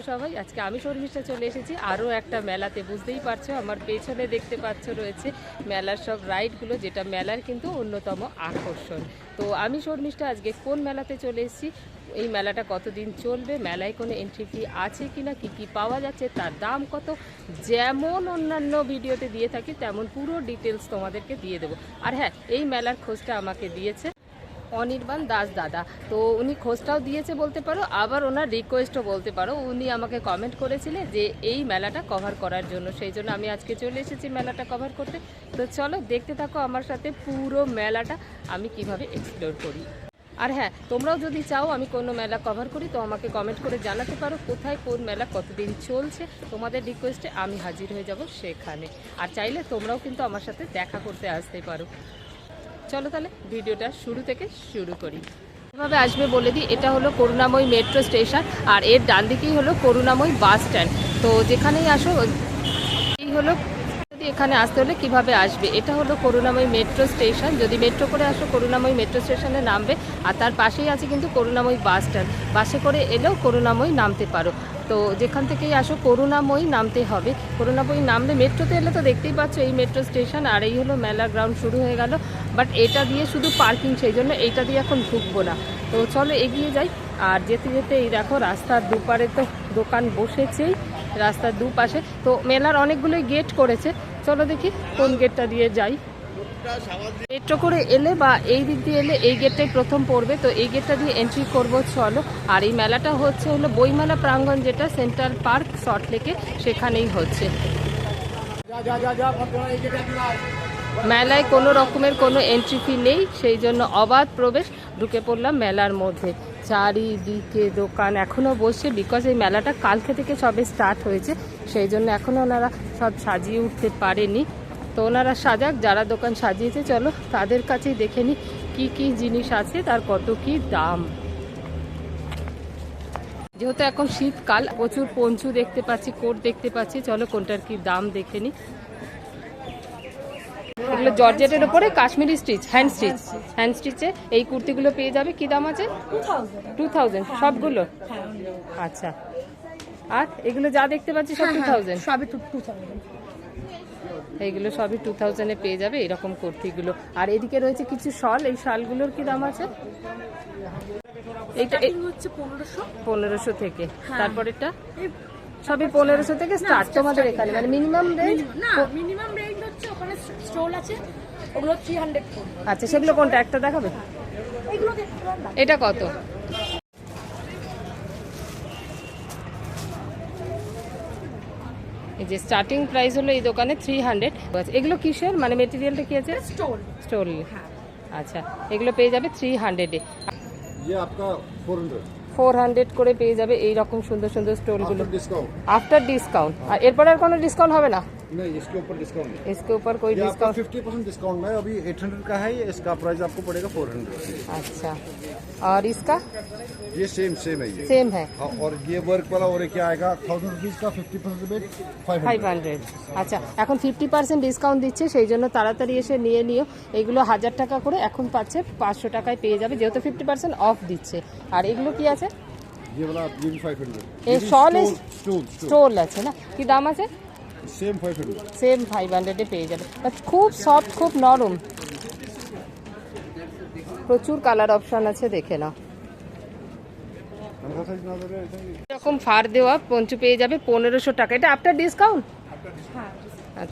আছো সবাই, আজকে আমি শর্মিষ্ঠা চলে এসেছি, আরও একটা মেলাতে, বুঝতেই পারছ, আমার পেছনে দেখতে পাচ্ছ রয়েছে মেলার সব রাইডগুলো, যেটা মেলার কিন্তু অন্যতম আকর্ষণ। তো আমি শর্মিষ্ঠা, আজকে কোন মেলাতে চলে এসেছি, এই মেলাটা কতদিন চলবে, মেলায় কোনো এন্ট্রি ফি আছে কি না কী কী পাওয়া যাচ্ছে, তার দাম কত, যেমন অন্যান্য ভিডিওতে দিয়ে থাকি, তেমন পুরো ডিটেলস তোমাদেরকে দিয়ে দেবো। আর হ্যাঁ এই মেলার খোঁজটা আমাকে দিয়েছে অনির্বাণ দাস দাদা। তো উনি খোঁজটাও দিয়েছে বলতে পারো, আবার ওনার রিকোয়েস্টও বলতে পারো। উনি আমাকে কমেন্ট করেছিলেন যে এই মেলাটা কভার করার জন্য। সেই জন্য আমি আজকে চলে এসেছি মেলাটা কভার করতে। তো চলো দেখতে থাকো আমার সাথে পুরো মেলাটা, আমি কীভাবে এক্সপ্লোর করি। আর হ্যাঁ তোমরাও যদি চাও আমি কোনো মেলা কভার করি, তো আমাকে কমেন্ট করে জানাতে পারো কোথায়, কোন মেলা কতদিন চলছে। তোমাদের রিকোয়েস্টে আমি হাজির হয়ে যাব সেখানে। আর চাইলে তোমরাও কিন্তু আমার সাথে দেখা করতে আসতে পারো। চলো তাহলে ভিডিওটা শুরু থেকে শুরু করি। কীভাবে আসবে বলে দিই, এটা হলো করুণাময়ী মেট্রো স্টেশন আর এর ডান দিকেই হলো করুণাময়ী বাস স্ট্যান্ড। তো যেখানেই আসো, এই হলো এখানে আসতে হলে কীভাবে আসবে? এটা হলো করুণাময়ী মেট্রো স্টেশন। যদি মেট্রো করে আসো, করুণাময়ী মেট্রো স্টেশনে নামবে আর তার পাশেই আছে কিন্তু করুণাময়ী বাস স্ট্যান্ড। বাসে করে এলেও করুণাময়ী নামতে পারো। তো যেখান থেকেই আসো, করুণাময়ী নামতে হবে। করুণাময়ী নামলে মেট্রোতে এলে তো দেখতেই পাচ্ছ এই মেট্রো স্টেশন, আর এই হলো মেলা গ্রাউন্ড শুরু হয়ে গেল। বাট এটা দিয়ে শুধু পার্কিং, সেই জন্য এইটা দিয়ে এখন ঢুকবো না। তো চলো এগিয়ে যাই। আর যেতে যেতে এই দেখো রাস্তার দুপারে তো দোকান বসেছেই, রাস্তার দুপাশে। তো মেলার অনেকগুলোই গেট করেছে। চলো দেখি কোন গেটটা দিয়ে যাই। মেট্রো করে এলে বা এই দিক দিয়ে এলে এই গেটটাই প্রথম পড়বে। তো এই গেটটা দিয়ে এন্ট্রি করব, চলো। আর এই মেলাটা হচ্ছে হলো বইমেলা প্রাঙ্গণ যেটা সেন্ট্রাল পার্ক সল্টলেকে সেখানেই হচ্ছে। মেলায় কোনো রকমের কোনো এন্ট্রি ফি নেই, সেই জন্য অবাধ প্রবেশ ঢুকে পড়লাম মেলার মধ্যে। চারিদিকে দোকান এখনও বসছে বিকজ এই মেলাটা কালকে থেকে সবে স্টার্ট হয়েছে, সেই জন্য এখনও ওনারা সব সাজিয়ে উঠতে পারেনি। তো ওনারা সাজাক যারা দোকান সাজিয়েছে চলো তাদের কাছেই দেখে নিই কী কী জিনিস আছে তার কত কি দাম। যেহেতু এখন শীতকাল প্রচুর পঞ্চু দেখতে পাচ্ছি কোট দেখতে পাচ্ছি চলো কোনটার কি দাম দেখে নিই এগুলো জর্জেটের উপরে Kashmiri stitch hand stitch. Hand স্টিচে এই কুর্তিগুলো পেয়ে যাবে কি দাম আছে? টু থাউজেন্ড সবগুলো? আচ্ছা। আর এগুলো যা দেখতে পাচ্ছি সব টু থাউজেন্ড সবই টু থাউজেন্ড এইগুলো সবই টু থাউজেন্ডে পেয়ে যাবে এরকম কুর্তিগুলো। আর এদিকে রয়েছে কিছু শল এই শালগুলোর কি দাম আছে? এইটা হচ্ছে পনেরোশো। পনেরোশো থেকে। হ্যাঁ। তারপরেরটা? সবই পনেরোশো থেকে স্টার্ট তোমাদের এখানে। মানে মিনিমাম রেঞ্জ না মিনিমাম রেঞ্জ হচ্ছে ওখানে স্টোল আছে ওগুলো থ্রি হান্ড্রেড আচ্ছা সেগুলো কোনটা? একটা দেখাবে? এটা কত? যে স্টার্টিং প্রাইস হলো এই দোকানে থ্রি হান্ড্রেড এগুলো কিসের? মানে মেটেরিয়ালটা কি আছে? স্টোল হ্যাঁ। স্টোল আচ্ছা এগুলো পেয়ে যাবে থ্রি হান্ড্রেডে ফোর হান্ড্রেড করে পেয়ে যাবে এই রকম সুন্দর সুন্দর স্টোলগুলো আফটার ডিসকাউন্ট আর এরপরে আর কোনো ডিসকাউন্ট হবে না? नहीं इसके ऊपर डिस्काउंट नहीं इसके ऊपर कोई ये आपका डिस्काउंट फिफ्टी परसेंट डिस्काउंट है अभी एट हंड्रेड का है ये इसका प्राइस आपको पड़ेगा फोर हंड्रेड अच्छा और इसका ये सेम सेम है ये सेम है हाँ, और ये वर्क वाला और ये क्या आएगा थाउजेंड रुपीज का fifty percent rebate five five hundred আচ্ছা এখন ফিফটি পার্সেন্ট ডিসকাউন্ট দিচ্ছে সেই জন্য তাড়াতাড়ি এসে নিয়ে নিও এগুলো হাজার টাকা করে এখন পাচ্ছে পাঁচশো টাকায় পেয়ে যাবে যেহেতু ফিফটি পার্সেন্ট অফ দিচ্ছে আর এগুলো কি আছে ये वाला ये भी फाइव हंड्रेड ये shawl is- स्टोल স্টোল আছে না কি দাম আছে সেম ফাইভ হান্ড্রেডে পেয়ে যাবে। খুব সফট খুব নরম। প্রচুর কালার অপশান আছে দেখে নাও। এরকম ফার দেওয়া পঞ্চু পেয়ে যাবে পনেরোশো টাকা। এটা আফটার হ্যাঁ, ডিসকাউন্ট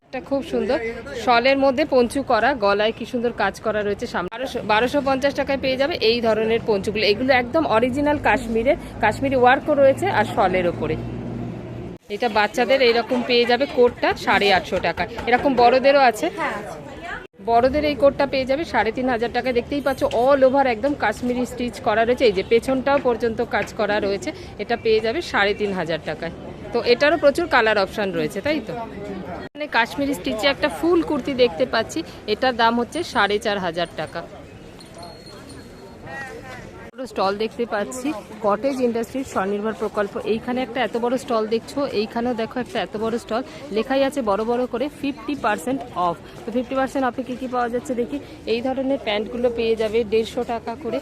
এটা খুব সুন্দর। শলের মধ্যে পঞ্চু করা গলায় কি সুন্দর কাজ করা রয়েছে বারোশো বারোশো পঞ্চাশ টাকায় পেয়ে যাবে এই ধরনের পঞ্চুগুলো। এগুলো একদম অরিজিনাল কাশ্মীরের কাশ্মীরি ওয়ার্কও রয়েছে আর শলের ওপরে। এটা বাচ্চাদের এইরকম পেয়ে যাবে কোটটা সাড়ে আটশো টাকা এরকম বড়দেরও আছে। বড়দের এই কোটটা পেয়ে যাবে সাড়ে তিন হাজার টাকা দেখতেই পাচ্ছ অল ওভার একদম কাশ্মীরি স্টিচ করা রয়েছে। এই যে পেছনটাও পর্যন্ত কাজ করা রয়েছে। এটা পেয়ে যাবে সাড়ে তিন হাজার টাকায়। তো এটারও প্রচুর কালার অপশান রয়েছে তাই তো? এখানে কাশ্মীরি স্টিচে একটা ফুল কুর্তি দেখতে পাচ্ছি। এটার দাম হচ্ছে সাড়ে চার হাজার টাকা। স্টল দেখতে পাচ্ছি। কটেজ ইন্ডাস্ট্রির স্বনির্ভর প্রকল্প। এইখানে একটা এত বড় স্টল দেখছ, এইখানেও দেখো একটা এত বড় স্টল। লেখাই আছে বড় বড় করে ফিফটি পার্সেন্ট অফ তো ফিফটি পার্সেন্ট অফে কী কী পাওয়া যাচ্ছে দেখি? এই ধরনের প্যান্টগুলো পেয়ে যাবে দেড়শো টাকা করে।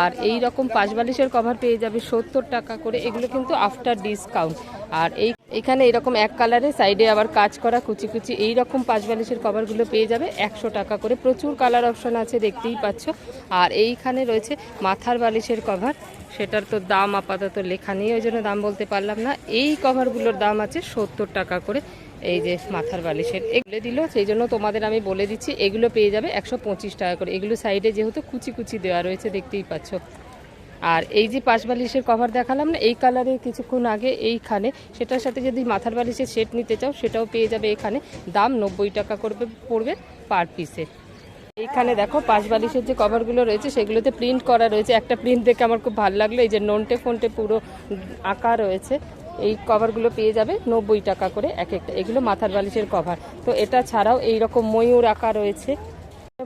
আর এই রকম পাঁচ বালিশের কভার পেয়ে যাবে সত্তর টাকা করে। এগুলো কিন্তু আফটার ডিসকাউন্ট আর এই এখানে এরকম এক কালারে সাইডে আবার কাজ করা কুচি কুচি এই রকম পাঁচ বালিশের কভারগুলো পেয়ে যাবে একশো টাকা করে। প্রচুর কালার অপশন আছে, দেখতেই পাচ্ছ। আর এইখানে রয়েছে মাথার বালিশের কভার সেটার তো দাম আপাতত লেখা নেই, ওই জন্য দাম বলতে পারলাম না। এই কভারগুলোর দাম আছে সত্তর টাকা করে, এই যে মাথার বালিশের। এগুলো দিল, সেই জন্য তোমাদের আমি বলে দিচ্ছি, এগুলো পেয়ে যাবে একশো পঁচিশ টাকা করে। এগুলো সাইডে যেহেতু কুচি কুচি দেওয়া রয়েছে, দেখতেই পাচ্ছ। আর এই যে পাশ বালিশের কভার দেখালাম না, এই কালারের কিছুক্ষণ আগে এইখানে, সেটার সাথে যদি মাথার বালিশের সেট নিতে চাও, সেটাও পেয়ে যাবে এখানে। দাম নব্বই টাকা করবে, পড়বে পার পিসে এইখানে দেখো, পাশ বালিশের যে কভারগুলো রয়েছে, সেগুলোতে প্রিন্ট করা রয়েছে। একটা প্রিন্ট দেখে আমার খুব ভালো লাগল, এই যে নন্টে ফন্টে পুরো আঁকা রয়েছে। এই কভারগুলো পেয়ে যাবে নব্বই টাকা করে এক একটা। এগুলো মাথার বালিশের কভার তো এটা ছাড়াও এই রকম ময়ূর আঁকা রয়েছে।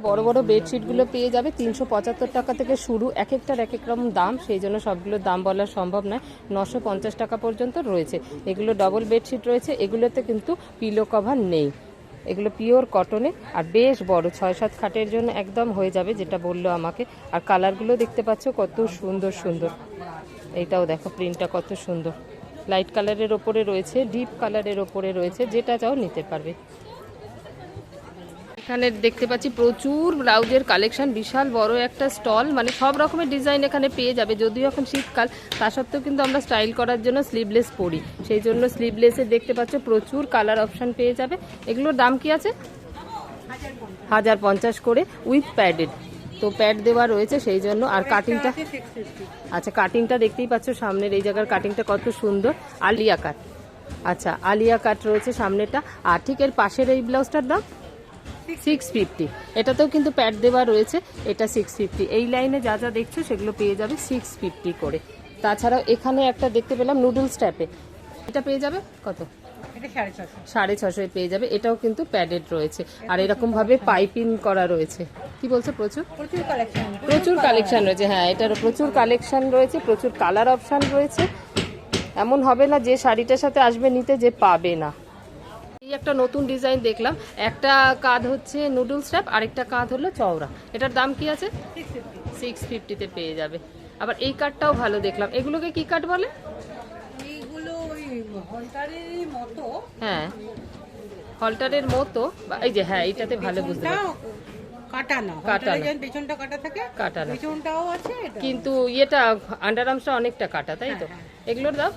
বড় বড় বেডশিটগুলো পেয়ে যাবে। তিনশো পঁচাত্তর টাকা থেকে শুরু এক একটার এক এক রকম দাম। সেই জন্য সবগুলোর দাম বলা সম্ভব নয়। নশো পঞ্চাশ টাকা পর্যন্ত রয়েছে। এগুলো ডবল বেডশিট রয়েছে। এগুলোতে কিন্তু পিলো কভার নেই। এগুলো পিওর কটনে আর বেশ বড় ছয় সাত খাটের জন্য একদম হয়ে যাবে যেটা বলল আমাকে। আর কালারগুলো দেখতে পাচ্ছ কত সুন্দর সুন্দর। এইটাও দেখো প্রিন্টটা কত সুন্দর। লাইট কালারের ওপরে রয়েছে ডিপ কালারের ওপরে রয়েছে, যেটা চাও নিতে পারবে। এখানে দেখতে পাচ্ছি প্রচুর ব্লাউজের কালেকশন, বিশাল বড় একটা স্টল মানে সব রকমের ডিজাইন এখানে পেয়ে যাবে। যদিও এখন শীতকাল, তা সত্ত্বেও কিন্তু আমরা স্টাইল করার জন্য স্লিভলেস পরি। সেই জন্য স্লিভলেসে দেখতে পাচ্ছ প্রচুর কালার অপশান পেয়ে যাবে। এগুলোর দাম কি আছে? হাজার পঞ্চাশ করে উইথ প্যাডেড। তো প্যাড দেওয়া রয়েছে, সেই জন্য আর কাটিংটা আচ্ছা কাটিংটা দেখতেই পাচ্ছ সামনের এই জায়গার কাটিংটা কত সুন্দর। আলিয়া কাট। আচ্ছা আলিয়া কাট রয়েছে সামনেটা আর ঠিক এর পাশের এই ব্লাউজটার দাম? সিক্স ফিফটি এটাতেও কিন্তু প্যাড দেওয়া রয়েছে এটা সিক্স ফিফটি এই লাইনে যা যা দেখছ সেগুলো পেয়ে যাবে সিক্স ফিফটি করে। তাছাড়াও এখানে একটা দেখতে পেলাম নুডলস ট্যাপে এটা পেয়ে যাবে কত? সাড়ে ছশোয় পেয়ে যাবে এটাও কিন্তু প্যাডেড রয়েছে। আর এরকম ভাবে পাইপিং করা রয়েছে। কি বলছো প্রচুর? প্রচুর কালেকশন রয়েছে। হ্যাঁ এটার প্রচুর কালেকশন রয়েছে প্রচুর কালার অপশন রয়েছে। এমন হবে না যে শাড়িটার সাথে আসবে নিতে যে পাবে না। এই একটা নতুন ডিজাইন দেখলাম। একটা কাঁধ হচ্ছে নুডলস ট্যাপ আরেকটা কাঁধ হলো চওড়া। এটার দাম কি আছে? সিক্স ফিফটিতে পেয়ে যাবে। আবার এই কাঠটাও ভালো দেখলাম। এগুলোকে কি কাঠ বলে? হ্যাঁ। হলটারের মতো। এই যে হ্যাঁ এইটাতে ভালো বুঝতে পারছি। কাটা কাটা পেছনটা কাটা থাকে পেছনটাও আছে কিন্তু ইয়েটা আন্ডার আর্মসটা অনেকটা কাটা তাই তো? এগুলোর দাম?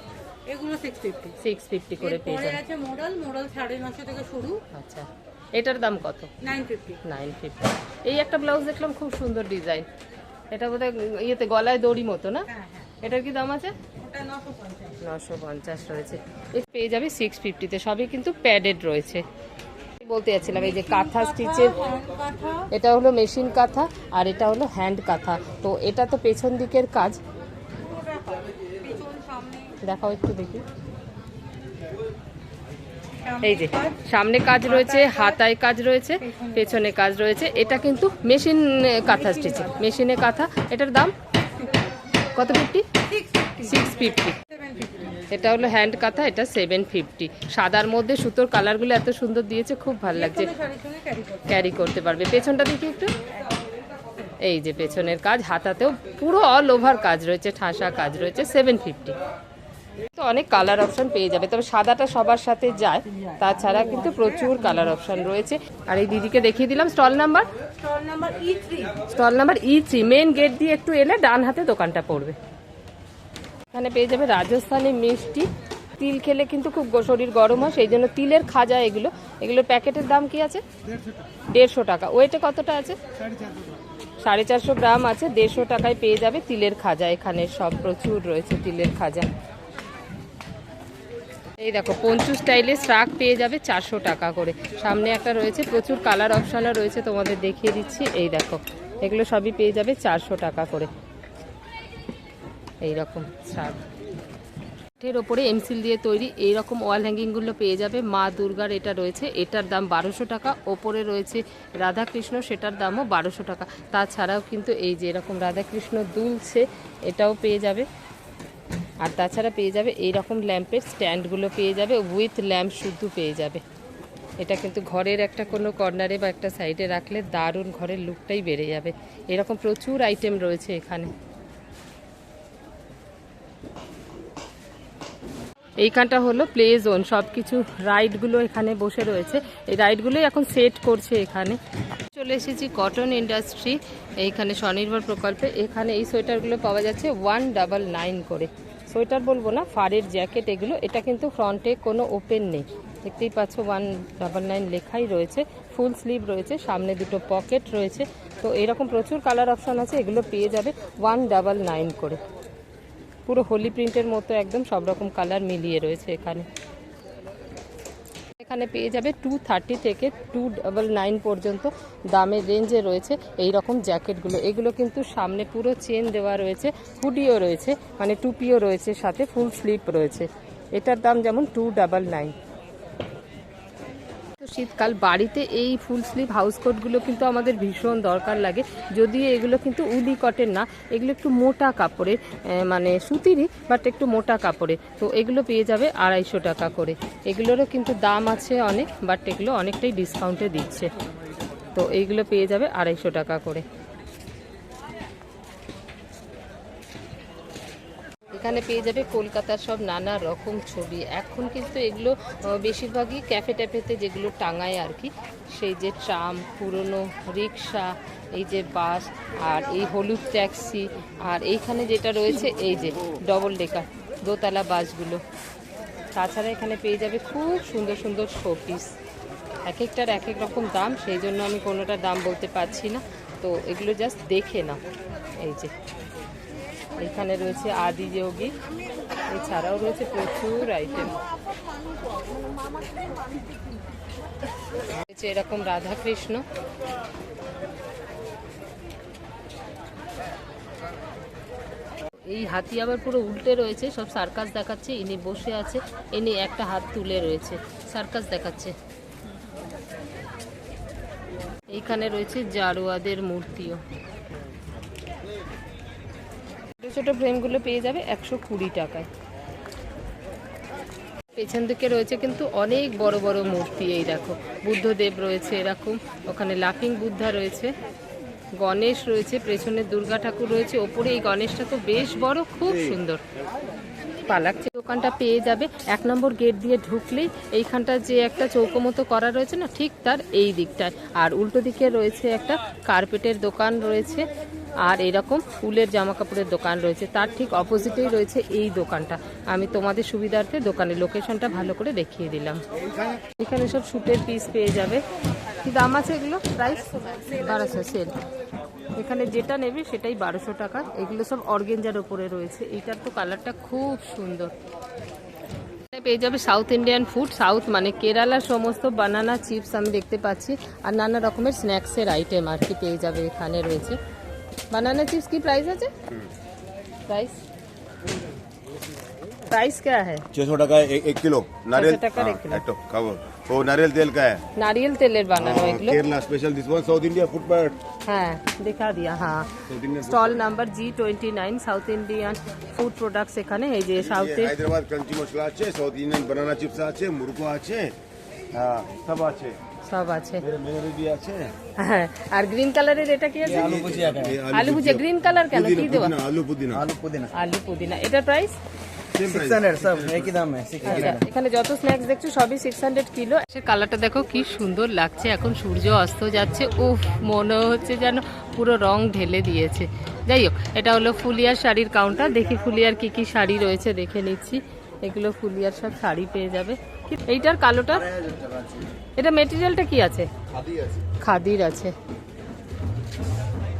এগুলো সিক্স ফিফটি সিক্স ফিফটি করে পেয়ে আছে মডেল মডেল সাড়ে নশো থেকে শুরু। আচ্ছা এটার দাম কত? নাইন ফিফটি নাইন ফিফটি এই একটা ব্লাউজ দেখলাম খুব সুন্দর ডিজাইন এটা বোধহয় ইয়েতে গলায় দড়ি মতো না? হ্যাঁ হ্যাঁ। এটার কি দাম আছে? ওটা নশো পঞ্চাশ। রয়েছে। পেয়ে যাবে সিক্স ফিফটিতে সবই কিন্তু প্যাডেড রয়েছে। বলতে যাচ্ছিলাম এই যে কাঁথা স্টিচের এটা হলো মেশিন কাঁথা আর এটা হলো হ্যান্ড কাঁথা। তো এটা তো পেছন দিকের কাজ পুরোটা পাবে। পেছন সামনে দেখাও একটু দেখি। এই যে। সামনে কাজ রয়েছে হাতায় কাজ রয়েছে পেছনে কাজ। রয়েছে। এটা কিন্তু মেশিন কাঁথা স্টিচিং মেশিনে কাঁথা। এটার দাম কত ফিফটি সিক্স ফিফটি এটা হলো হ্যান্ড কাঁথা এটা সেভেন ফিফটি সাদার মধ্যে সুতোর কালারগুলো এত সুন্দর দিয়েছে খুব ভালো লাগছে। ক্যারি করতে। ক্যারি করতে পারবে। পেছনটা দেখি একটু। এই যে পেছনের কাজ হাতাতেও পুরো অল ওভার কাজ রয়েছে ঠাসা কাজ রয়েছে সেভেন ফিফটি তো অনেক কালার অপশন পেয়ে যাবে তবে সাদাটা সবার সাথে যায় তাছাড়া কিন্তু প্রচুর কালার অপশন রয়েছে। আর এই দিদিকে দেখিয়ে দিলাম stall number stall number E three main gate দিয়ে একটু এলে ডান হাতে দোকানটা পড়বে। এখানে পেয়ে যাবে রাজস্থানি মিষ্টি। তিল খেলে কিন্তু খুব শরীর গরম হয় সেই জন্য তিলের খাজা এগুলো। এগুলোর প্যাকেটের দাম কি আছে? দেড়শো টাকা। ওয়েটে কতটা আছে? সাড়ে চারশো গ্রাম আছে দেড়শো টাকায় পেয়ে যাবে তিলের খাজা। এখানে সব প্রচুর রয়েছে তিলের খাজা। এই দেখো, পঞ্চু স্টাইলে স্ট্রাক পেয়ে যাবে চারশো টাকা করে। সামনে একটা রয়েছে, প্রচুর কালার অপশানও রয়েছে, তোমাদের দেখিয়ে দিচ্ছি। এই দেখো, এগুলো সবই পেয়ে যাবে চারশো টাকা করে। এই রকম স্ট্রাক এর ওপরে এমসিল দিয়ে তৈরি, এই রকম ওয়াল হ্যাঙ্গিংগুলো পেয়ে যাবে। মা দুর্গার এটা রয়েছে, এটার দাম বারোশো টাকা। ওপরে রয়েছে রাধাকৃষ্ণ, সেটার দামও বারোশো টাকা। তাছাড়াও কিন্তু এই যে এরকম রাধাকৃষ্ণ দুলছে, এটাও পেয়ে যাবে। আর তাছাড়া পেয়ে যাবে এই রকম ল্যাম্পের স্ট্যান্ডগুলো পেয়ে যাবে, উইথ ল্যাম্প শুদ্ধ পেয়ে যাবে। এটা কিন্তু ঘরের একটা কোনো কর্নারে বা একটা সাইডে রাখলে দারুণ ঘরের লুকটাই বেড়ে যাবে। এরকম প্রচুর আইটেম রয়েছে এখানে। এইখানটা হলো প্লে জোন সব কিছু রাইডগুলো এখানে বসে রয়েছে। এই রাইডগুলোই এখন সেট করছে এখানে। চলে এসেছি কটন ইন্ডাস্ট্রি, এইখানে স্বনির্ভর প্রকল্পে। এখানে এই সোয়েটারগুলো পাওয়া যাচ্ছে ওয়ান ডাবল নাইন করে। সোয়েটার বলব না, ফারের জ্যাকেট এগুলো। এটা কিন্তু ফ্রন্টে কোনো ওপেন নেই। দেখতেই পাচ্ছ ওয়ান ডাবল নাইন লেখাই রয়েছে ফুল স্লিভ রয়েছে, সামনে দুটো পকেট রয়েছে। তো এরকম প্রচুর কালার অপশান আছে, এগুলো পেয়ে যাবে ওয়ান ডাবল নাইন করে। পুরো হোলি প্রিন্টের মতো একদম সব রকম কালার মিলিয়ে রয়েছে এখানে। এখানে পেয়ে যাবে টু থার্টি থেকে টু ডাবল নাইন পর্যন্ত দামের রেঞ্জে রয়েছে এই রকম জ্যাকেটগুলো এগুলো কিন্তু সামনে পুরো চেন দেওয়া রয়েছে হুডিও রয়েছে মানে টুপিও রয়েছে, সাথে ফুল স্লিপ রয়েছে। এটার দাম যেমন টু ডাবল নাইন তো শীতকাল, বাড়িতে এই ফুল স্লিভ হাউস কোটগুলো কিন্তু আমাদের ভীষণ দরকার লাগে। যদিও এগুলো কিন্তু উলি কটের না, এগুলো একটু মোটা কাপড়ের মানে সুতিরই বাট একটু মোটা কাপড়ে তো এগুলো পেয়ে যাবে আড়াইশো টাকা করে। এগুলোরও কিন্তু দাম আছে অনেক বাট এগুলো অনেকটাই ডিসকাউন্টে দিচ্ছে। তো এইগুলো পেয়ে যাবে আড়াইশো টাকা করে। এখানে পেয়ে যাবে কলকাতার সব নানা রকম ছবি। এখন কিন্তু এগুলো বেশিরভাগই ক্যাফে ট্যাফেতে যেগুলো টাঙায় আর কি, সেই যে ট্রাম, পুরনো রিক্সা এই যে বাস আর এই হলুদ ট্যাক্সি আর এইখানে যেটা রয়েছে, এই যে ডবল ডেকার দোতলা বাসগুলো। তাছাড়া এখানে পেয়ে যাবে খুব সুন্দর সুন্দর শোপিস এক একটার এক এক রকম দাম, সেই জন্য আমি কোনোটার দাম বলতে পারছি না। তো এগুলো জাস্ট দেখে না এই যে এখানে রয়েছে আদি যোগী। এছাড়াও রয়েছে প্রচুর আইটেম রয়েছে এরকম রাধা কৃষ্ণ এই হাতি আবার পুরো উল্টে রয়েছে, সব সার্কাস দেখাচ্ছে, ইনি বসে আছে, ইনি একটা হাত তুলে রয়েছে, সার্কাস দেখাচ্ছে। এইখানে রয়েছে জারোয়াদের মূর্তিও। ছোট ছোট ফ্রেমগুলো পেয়ে যাবে একশো কুড়ি টাকায়। পেছন দিকে রয়েছে কিন্তু অনেক বড় বড় মূর্তি, এই দেখো। বুদ্ধদেব রয়েছে এরকম, ওখানে লাফিং বুদ্ধা রয়েছে, গণেশ রয়েছে, পেছনে দুর্গা ঠাকুর রয়েছে, ওপরে এই গণেশটা তো বেশ বড়, খুব সুন্দর। পালাচ্ছে দোকানটা পেয়ে যাবে, এক নম্বর গেট দিয়ে ঢুকলেই এইখানটা যে একটা চৌকো মতো করা রয়েছে না, ঠিক তার এই দিকটায়। আর উল্টো দিকে রয়েছে একটা কার্পেটের দোকান রয়েছে আর এরকম ফুলের জামা কাপড়ের দোকান রয়েছে। তার ঠিক অপোজিটেই রয়েছে এই দোকানটা। আমি তোমাদের সুবিধার্থে দোকানের লোকেশনটা ভালো করে দেখিয়ে দিলাম। এখানে সব সুটের পিস পেয়ে যাবে। কি দাম আছে এগুলো? প্রাইস বারোশো সেল এখানে যেটা নেবে সেটাই বারোশো টাকা। এগুলো সব অর্গেঞ্জার ওপরে রয়েছে। এইটার তো কালারটা খুব সুন্দর। পেয়ে যাবে সাউথ ইন্ডিয়ান ফুড সাউথ মানে কেরালার সমস্ত বানানা চিপস আমি দেখতে পাচ্ছি। আর নানা রকমের স্ন্যাক্সের আইটেম আর কি পেয়ে যাবে এখানে রয়েছে। বানানা চিপস কি প্রাইস আছে প্রাইস प्राइस क्या है छह सौ टका एक, एक किलो नारियल টাকার এক हाँ, কিলো। एक तो खाओ वो नारियल तेल का है नारियल तेलेर বানানো এগুলো Kerala special this one south India food PAT হ্যাঁ দেখা দিয়া হ্যাঁ south Indian stall number G twenty nine south Indian food products এখানে এই যে সাউথের হায়দ্রাবাদ ক্রাঞ্চি মশলা আছে সাউথ ইন্ডিয়ান বানানা চিপস আছে মুরগো আছে হ্যাঁ আর কালারের এটা কি আছে? আলু কালার কেন? আচ্ছা, দেখছ সবই সিক্স হান্ড্রেড কালারটা দেখো কি সুন্দর লাগছে। এখন সূর্য অস্ত যাচ্ছে। উফ মনে হচ্ছে যেন পুরো রং ঢেলে দিয়েছে। যাই হোক এটা হলো ফুলিয়ার শাড়ির কাউন্টার দেখি ফুলিয়ার কি কি শাড়ি রয়েছে দেখে নিচ্ছি। এগুলো ফুলিয়ার সব শাড়ি পেয়ে যাবে। এইটার কালোটা? এটা মেটেরিয়ালটা কি আছে? খাদির আছে।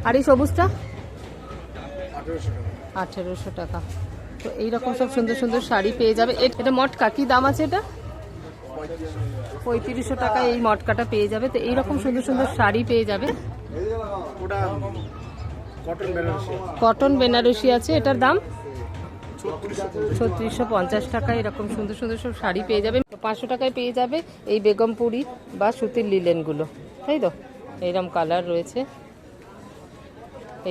আর এই সবুজটা? আঠেরোশো টাকা। তো এইরকম সব সুন্দর সুন্দর শাড়ি পেয়ে যাবে। এটা মটকা। কি দাম আছে এটা? পঁয়ত্রিশশো টাকায় এই মটকাটা পেয়ে যাবে। তো এইরকম সুন্দর সুন্দর শাড়ি পেয়ে যাবে। কটন বেনারসি আছে। এটার দাম? ছত্রিশশো পঞ্চাশ টাকা। এরকম সুন্দর সুন্দর সব শাড়ি পেয়ে যাবে। পাঁচশো টাকায় পেয়ে যাবে এই বেগমপুরি বা সুতির লিলেনগুলো। তাই তো? এইরকম কালার রয়েছে।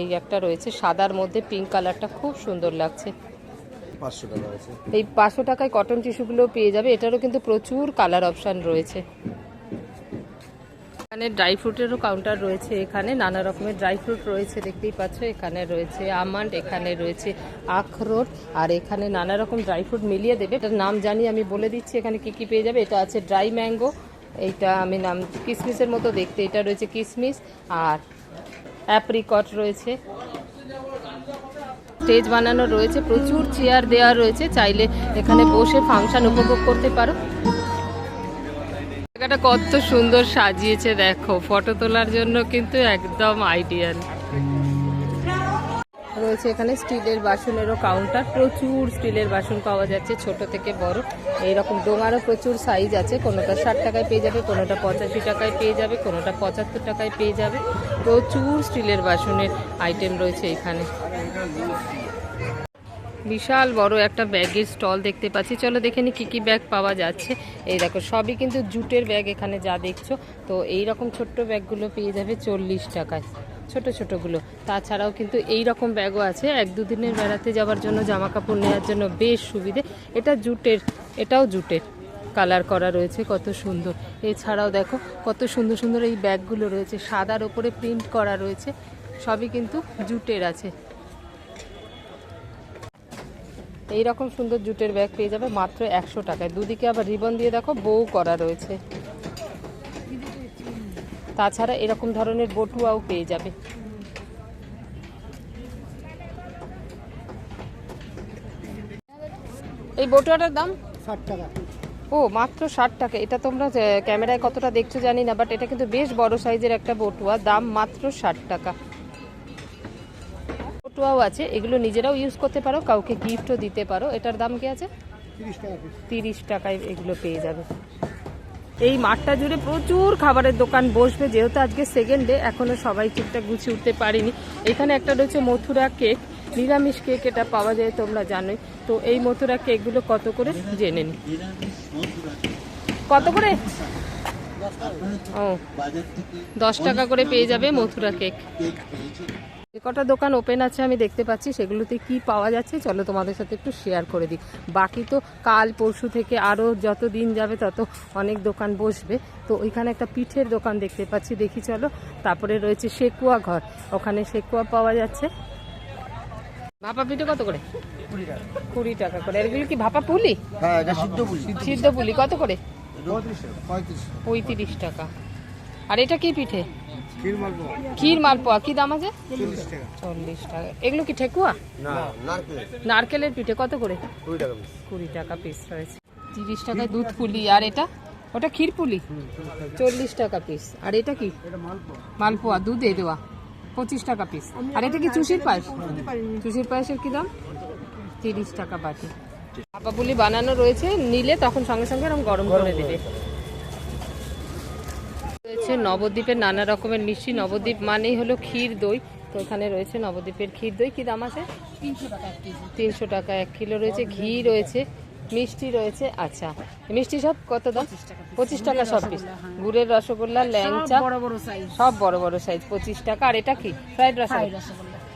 এই একটা রয়েছে সাদার মধ্যে পিঙ্ক কালারটা খুব সুন্দর লাগছে। এই পাঁচশো টাকায় কটন টিস্যুগুলো পেয়ে যাবে এটারও কিন্তু প্রচুর কালার অপশান রয়েছে। এখানে ড্রাই ফ্রুটেরও কাউন্টার রয়েছে এখানে, নানা রকমের ড্রাই ফ্রুট রয়েছে, দেখতেই পাচ্ছ, এখানে রয়েছে আমন্ড এখানে রয়েছে আখরোট, আর এখানে নানা রকম ড্রাই ফ্রুট মিলিয়ে দেবে। এটার নাম জানি, আমি বলে দিচ্ছি, এখানে কি কি পেয়ে যাবে? এটা আছে ড্রাই ম্যাঙ্গো এইটা আমি নাম কিসমিসের মতো দেখতে, এটা রয়েছে কিসমিস, আর অ্যাপ্রিকট রয়েছে। স্টেজ বানানো রয়েছে, প্রচুর চেয়ার দেওয়া রয়েছে, চাইলে এখানে বসে ফাংশন উপভোগ করতে পারো। জায়গাটা কত সুন্দর সাজিয়েছে, দেখো। ফটো তোলার জন্য কিন্তু একদম আইডিয়াল রয়েছে এখানে স্টিলের বাসনেরও কাউন্টার প্রচুর স্টিলের বাসন পাওয়া যাচ্ছে, ছোট থেকে বড়। এইরকম ডোঙারও প্রচুর সাইজ আছে। কোনোটা ষাট টাকায় পেয়ে যাবে, কোনোটা পঁচাশি টাকায় পেয়ে যাবে, কোনোটা পঁচাত্তর টাকায় পেয়ে যাবে। প্রচুর স্টিলের বাসনের আইটেম রয়েছে এখানে। বিশাল বড় একটা ব্যাগের স্টল দেখতে পাচ্ছি। চলো দেখে নি কী কী ব্যাগ পাওয়া যাচ্ছে। এই দেখো, সবই কিন্তু জুটের ব্যাগ এখানে যা দেখছ। তো এই রকম ছোট্ট ব্যাগগুলো পেয়ে যাবে চল্লিশ টাকায়, ছোট ছোটগুলো। তাছাড়াও কিন্তু এই রকম ব্যাগও আছে। এক দুদিনের বেড়াতে যাওয়ার জন্য জামা কাপড় নেওয়ার জন্য বেশ সুবিধে। এটা জুটের, এটাও জুটের কালার করা রয়েছে, কত সুন্দর। এছাড়াও দেখো, কত সুন্দর সুন্দর এই ব্যাগগুলো রয়েছে। সাদার ওপরে প্রিন্ট করা রয়েছে। সবই কিন্তু জুটের আছে। এই রকম সুন্দর জুটের ব্যাগ পেয়ে যাবে মাত্র একশো টাকায়। দুদিকে আবার রিবন দিয়ে দেখো বউ করা রয়েছে। তাছাড়া এরকম ধরনের বটুয়াও পেয়ে যাবে। এই বটুয়াটার দাম? ষাট টাকা। ও মাত্র ষাট টাকা। এটা তোমরা ক্যামেরায় কতটা দেখছ জানি না বাট এটা কিন্তু বেশ বড় সাইজের একটা বটুয়া দাম মাত্র ষাট টাকা। বটুয়াও আছে এগুলো নিজেরাও ইউজ করতে পারো কাউকে গিফটও দিতে পারো। এটার দাম কি আছে? তিরিশ টাকায় এগুলো পেয়ে যাবে। এই মাঠটা জুড়ে প্রচুর খাবারের দোকান বসবে যেহেতু আজকে সেকেন্ড ডে এখনও সবাই ঠিকঠাক গুছিয়ে উঠতে পারিনি। এখানে একটা রয়েছে মথুরা কেক নিরামিষ কেক এটা পাওয়া যায় তোমরা জানোই। তো এই মথুরা কেকগুলো কত করে? জেনে নি। কত করে? ও দশ টাকা করে পেয়ে যাবে মথুরা কেক কটা দোকান ওপেন আছে আমি দেখতে পাচ্ছি সেগুলোতে কি পাওয়া যাচ্ছে? চলো তোমাদের সাথে একটু শেয়ার করে দিই। বাকি তো কাল পরশু থেকে আরও যত দিন যাবে তত অনেক দোকান বসবে। তো ওইখানে একটা পিঠের দোকান দেখতে পাচ্ছি দেখি চলো। তারপরে রয়েছে সেকুয়া ঘর ওখানে সেকুয়া পাওয়া যাচ্ছে। ভাপা পিঠে কত করে? কুড়ি টাকা। করে। এগুলো কি ভাপা পুলি? হ্যাঁ সিদ্ধ পুলি। কত করে? পঁয়ত্রিশ টাকা। আর এটা কি পিঠে? ক্ষীর মালপোয়া। কি দাম আছে? চল্লিশ টাকা। এগুলো কি ঠেকুয়া? নারকেলের পিঠে কত করে? কুড়ি টাকা পিস টাকা রয়েছে। তিরিশ টাকায় দুধ পুলি আর এটা? ওটা ক্ষীর পুলি? চল্লিশ টাকা পিস আর এটা কি? মালপোয়া। মালপোয়া দুধে দেওয়া। পঁচিশ টাকা পিস আর এটা কি চুষির পায়েস? চুষির পায়েসের কি দাম? তিরিশ টাকা বাটি। ভাপা পুলি বানানো রয়েছে নিলে তখন সঙ্গে সঙ্গে এরকম গরম করে দেবে। রয়েছে নবদ্বীপের নানা রকমের মিষ্টি। নবদ্বীপ মানেই হলো ক্ষীর দই। তো এখানে রয়েছে নবদ্বীপের ক্ষীর দই। কী দাম আছে? তিনশো টাকা এক কিলো রয়েছে। ঘি রয়েছে মিষ্টি রয়েছে। আচ্ছা মিষ্টি সব কত দাম? পঁচিশ টাকা সব পিস। গুড়ের রসগোল্লা ল্যাংচা সব বড় বড় সাইজ পঁচিশ টাকা। আর এটা কি? ফ্রাইড রসগোল্লা।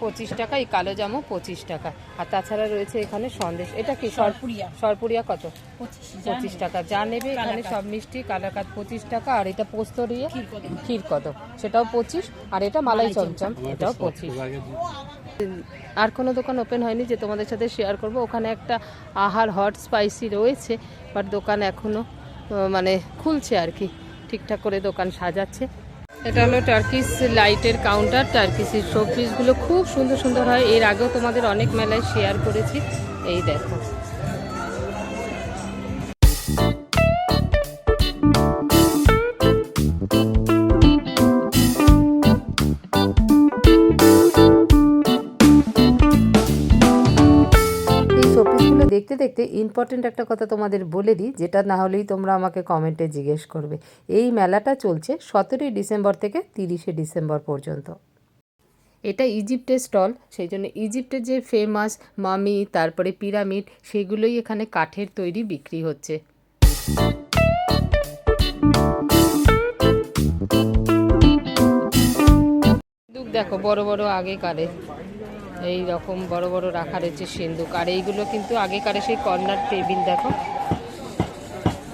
পঁচিশ টাকা এই কালো জামও পঁচিশ টাকা। আর তাছাড়া রয়েছে এখানে সন্দেশ। এটা কি সর সরপুরিয়া। সরপুরিয়া কত? পঁচিশ টাকা। যা নেবে এখানে সব মিষ্টি কালাকাত পঁচিশ টাকা। আর এটা পোস্তরিয়া ক্ষীর কত? ক্ষীর কত সেটাও পঁচিশ। আর এটা মালাই চমচম। এটাও পঁচিশ। আর কোনো দোকান ওপেন হয়নি যে তোমাদের সাথে শেয়ার করব। ওখানে একটা আহার হট স্পাইসি রয়েছে বাট দোকান এখনও আহ, মানে খুলছে আর কি। ঠিকঠাক করে দোকান সাজাচ্ছে। এটা হলো টার্কিস লাইটের কাউন্টার টার্কিসের শোপিসগুলো খুব সুন্দর সুন্দর হয়। এর আগেও তোমাদের অনেক মেলায় শেয়ার করেছি। এই দেখো। দেখতে ইম্পর্টেন্ট একটা কথা তোমাদের বলে দিই, যেটা না হলেই তোমরা আমাকে কমেন্টে জিজ্ঞেস করবে। এই মেলাটা চলছে সতেরোই ডিসেম্বর থেকে তিরিশে ডিসেম্বর পর্যন্ত। এটা ইজিপ্টের স্টল, সেই জন্য ইজিপ্টের যে ফেমাস মামি, তারপরে পিরামিড, সেগুলোই এখানে কাঠের তৈরি বিক্রি হচ্ছে। দেখো, বড় বড় আগেকারে এই রকম বড় বড় রাখা রয়েছে সিন্দুক। আর এইগুলো কিন্তু আগেকারে সেই কর্নার টেবিল, দেখো।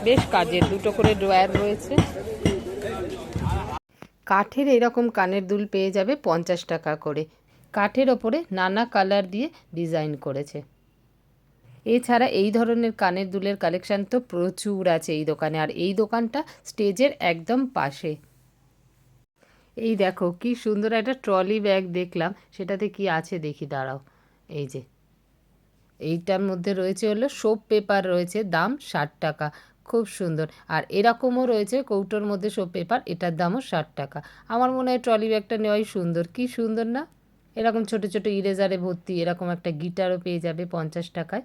বেশ কাজের, দুটো করে ড্রয়ার রয়েছে। কাঠের এরকম কানের দুল পেয়ে যাবে পঞ্চাশ টাকা করে। কাঠের ওপরে নানা কালার দিয়ে ডিজাইন করেছে। এছাড়া এই ধরনের কানের দুলের কালেকশান তো প্রচুর আছে এই দোকানে। আর এই দোকানটা স্টেজের একদম পাশে। এই দেখো, কি সুন্দর একটা ট্রলি ব্যাগ দেখলাম। সেটাতে কি আছে দেখি, দাঁড়াও। এই যে, এইটার মধ্যে রয়েছে হলো সোপ পেপার, রয়েছে দাম ষাট টাকা। খুব সুন্দর। আর এরকমও রয়েছে কৌটোর মধ্যে সোপ পেপার, এটার দামও ষাট টাকা। আমার মনে হয় ট্রলি ব্যাগটা নেওয়াই সুন্দর। কি সুন্দর না? এরকম ছোট ছোট ইরেজারে ভর্তি, এরকম একটা গিটারও পেয়ে যাবে পঞ্চাশ টাকায়।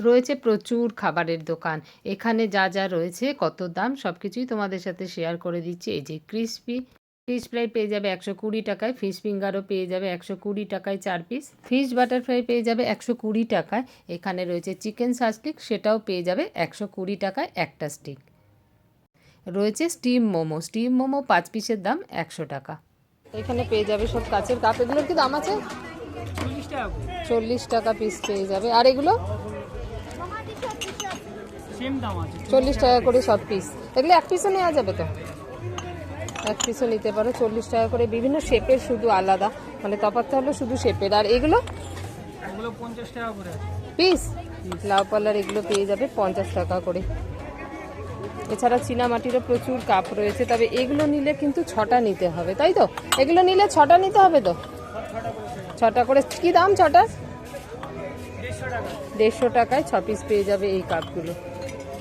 রয়েছে প্রচুর খাবারের দোকান। এখানে যা যা রয়েছে, কত দাম সব কিছুই তোমাদের সাথে শেয়ার করে দিচ্ছি। এই যে ক্রিসপি ফিশ ফ্রাই পেয়ে যাবে একশো কুড়ি টাকায় ফিশ ফিঙ্গারও পেয়ে যাবে একশো কুড়ি টাকায় চার পিস। ফিশ বাটার ফ্রাই পেয়ে যাবে একশো কুড়ি টাকায় এখানে রয়েছে চিকেন সাস্টিক সেটাও পেয়ে যাবে একশো কুড়ি টাকায় একটা স্টিক। রয়েছে স্টিম মোমো স্টিম মোমো পাঁচ পিসের দাম একশো টাকা। এখানে পেয়ে যাবে সব কাচের কাপ এগুলোর কি দাম আছে? চল্লিশ টাকা পিস পেয়ে যাবে আর এগুলো? চল্লিশ টাকা করে সব পিস এগুলো এক পিসও নেওয়া যাবে তো? এক পিসও নিতে পারো চল্লিশ টাকা করে। বিভিন্ন শেপের শুধু আলাদা। মানে তফাৎটা হলো শুধু শেপের আর এগুলো? পিস লাউ পাল্লার এগুলো পেয়ে যাবে পঞ্চাশ টাকা করে। এছাড়া চীনামাটিরও প্রচুর কাপ রয়েছে তবে এগুলো নিলে কিন্তু ছটা নিতে হবে তাই তো? এগুলো নিলে ছটা নিতে হবে তো? ছটা করে। কি দাম ছটার দেড়শো টাকায়। ছ পিস পেয়ে যাবে এই কাপগুলো।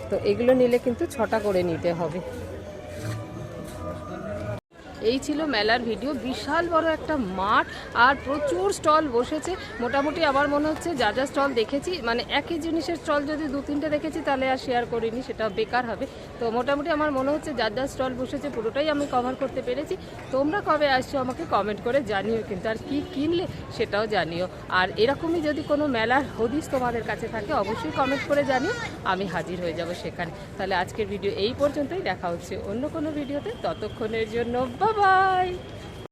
তো এগুলো নিলে কিন্তু ছটা করে নিতে হবে। এই ছিল মেলার ভিডিও। বিশাল বড় একটা মাঠ আর প্রচুর স্টল বসেছে। মোটামুটি আমার মনে হচ্ছে যা যা স্টল দেখেছি মানে একই জিনিসের স্টল যদি দু তিনটে দেখেছি তাহলে আর শেয়ার করিনি, সেটা বেকার হবে। তো মোটামুটি আমার মনে হচ্ছে যা যা স্টল বসেছে পুরোটাই আমি কভার করতে পেরেছি। তোমরা কবে আসছো আমাকে কমেন্ট করে জানিও কিন্তু, আর কি কিনলে সেটাও জানিও। আর এরকমই যদি কোনো মেলার হদিস তোমাদের কাছে থাকে, অবশ্যই কমেন্ট করে জানিও, আমি হাজির হয়ে যাব সেখানে। তাহলে আজকের ভিডিও এই পর্যন্তই, দেখা হচ্ছে অন্য কোনো ভিডিওতে ততক্ষণের জন্য Bye.